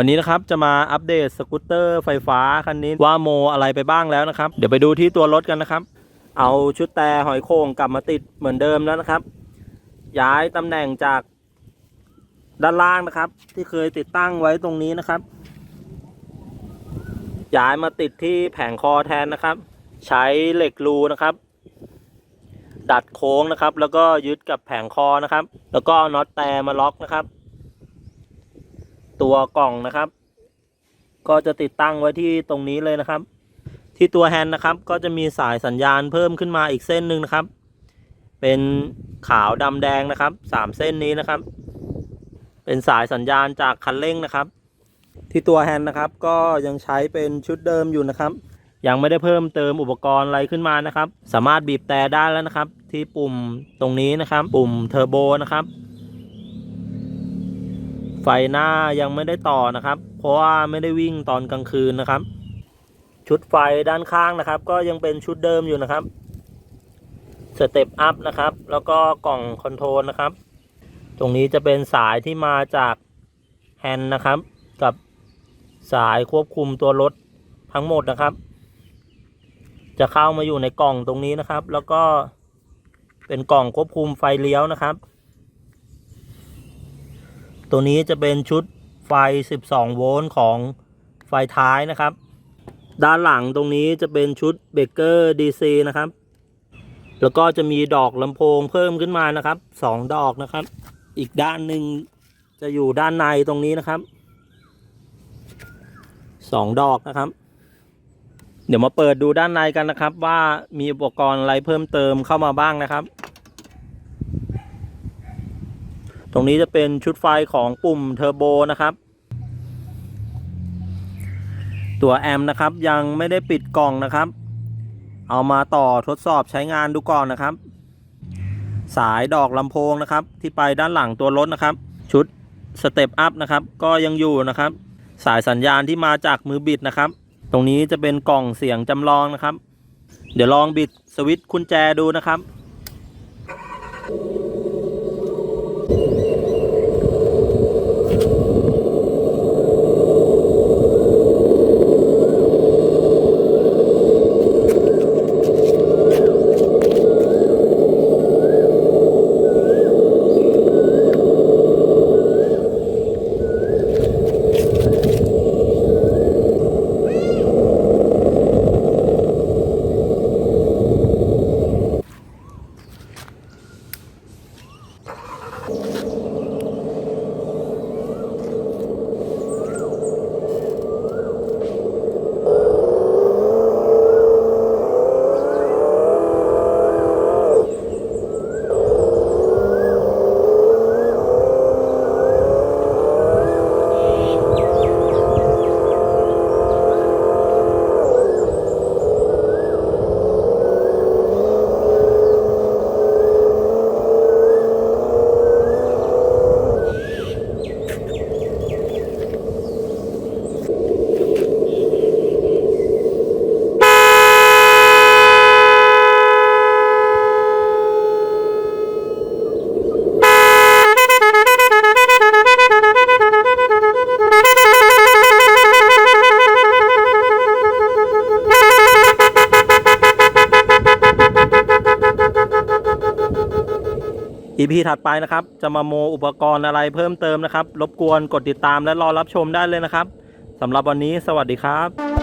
วันนี้นะครับจะมาอัปเดตสกูตเตอร์ไฟฟ้าคันนี้ว่าโมอะไรไปบ้างแล้วนะครับ เดี๋ยวไปดูที่ตัวรถกันนะครับ เอาชุดแต่หอยโข่งกลับมาติดเหมือนเดิมแล้วนะครับ ย้ายตำแหน่งจากด้านล่างนะครับ ที่เคยติดตั้งไว้ตรงนี้นะครับ ย้ายมาติดที่แผงคอแทนนะครับ ใช้เหล็กรูนะครับ ดัดโค้งนะครับ แล้วก็ยึดกับแผงคอนะครับ แล้วก็น็อตแต่มาล็อกนะครับ ตัวกล่องนะครับ ก็จะติดตั้งไว้ที่ตรงนี้เลยนะครับ ที่ตัวแฮนด์นะครับ ก็จะมีสายสัญญาณเพิ่มขึ้นมาอีกเส้นหนึ่งนะครับ เป็นขาวดำแดงนะครับสามเส้นนี้นะครับ เป็นสายสัญญาณจากคันเร่งนะครับ ที่ตัวแฮนด์นะครับก็ยังใช้เป็นชุดเดิมอยู่นะครับ ยังไม่ได้เพิ่มเติมอุปกรณ์อะไรขึ้นมานะครับ สามารถบีบแต่ได้แล้วนะครับ ที่ปุ่มตรงนี้นะครับ ปุ่มเทอร์โบนะครับ ฟหน้ายังไม่ได้ต่อนะครับ เพราะว่าไม่ได้วิ่งตอนกลางคืนนะครับ ชุดไฟด้านข้างนะครับ ก็ยังเป็นชุดเดิมอยู่นะครับสเต็ปอัพนะครับ แล้วก็กล่องคอนโทรลนะครับ ตรงนี้จะเป็นสายที่มาจากแฮนด์นะครับ กับสายควบคุมตัวรถทั้งหมดนะครับ จะเข้ามาอยู่ในกล่องตรงนี้นะครับ แล้วก็เป็นกล่องควบคุมไฟเลี้ยวนะครับ ตัวนี้จะเป็นชุดไฟ 12 โวลต์ของไฟท้ายนะครับ ด้านหลังตรงนี้จะเป็นชุดเบรกเกอร์ DC นะครับ แล้วก็จะมีดอกลำโพงเพิ่มขึ้นมานะครับ 2 ดอกนะครับ อีกด้านหนึ่งจะอยู่ด้านในตรงนี้นะครับ 2 ดอกนะครับ เดี๋ยวมาเปิดดูด้านในกันนะครับ ว่ามีอุปกรณ์อะไรเพิ่มเติมเข้ามาบ้างนะครับ ตรงนี้จะเป็นชุดไฟของปุ่มเทอร์โบนะครับ ตัวแอมป์นะครับยังไม่ได้ปิดกล่องนะครับ เอามาต่อทดสอบใช้งานดูก่อนนะครับ สายดอกลำโพงนะครับ ที่ไปด้านหลังตัวรถนะครับ ชุดสเต็ปอัพนะครับก็ยังอยู่นะครับ สายสัญญาณที่มาจากมือบิดนะครับ ตรงนี้จะเป็นกล่องเสียงจำลองนะครับ เดี๋ยวลองบิดสวิตช์กุญแจดูนะครับ EP ถัดไปนะครับ จะมาโมอุปกรณ์อะไรเพิ่มเติมนะครับ รบกวนกดติดตามและรอรับชมได้เลยนะครับสำหรับวันนี้สวัสดีครับ